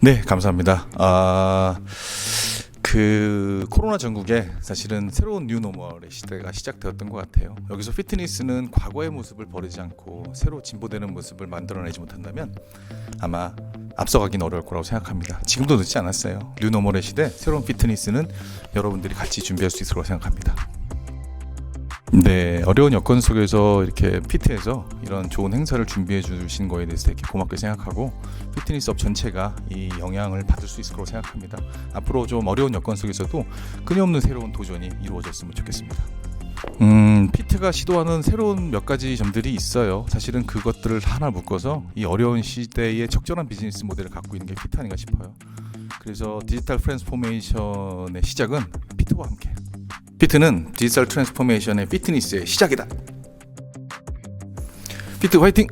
네, 감사합니다. 아, 그 코로나 전국에 사실은 새로운 뉴노멀의 시대가 시작되었던 것 같아요. 여기서 피트니스는 과거의 모습을 버리지 않고 새로 진보되는 모습을 만들어내지 못한다면 아마 앞서가긴 어려울 거라고 생각합니다. 지금도 늦지 않았어요. 뉴노멀의 시대, 새로운 피트니스는 여러분들이 같이 준비할 수 있을 거라고 생각합니다. 네, 어려운 여건 속에서 이렇게 피트에서 이런 좋은 행사를 준비해 주신 거에 대해서 되게 고맙게 생각하고 피트니스 업 전체가 이 영향을 받을 수 있을 거라고 생각합니다. 앞으로 좀 어려운 여건 속에서도 끊임없는 새로운 도전이 이루어졌으면 좋겠습니다. 음, 피트가 시도하는 새로운 몇 가지 점들이 있어요. 사실은 그것들을 하나 묶어서 이 어려운 시대에 적절한 비즈니스 모델을 갖고 있는 게 피트 아닌가 싶어요. 그래서 디지털 트랜스포메이션의 시작은 피트와 함께. 피트는 디지털 트랜스포메이션의 피트니스의 시작이다. 피트 화이팅!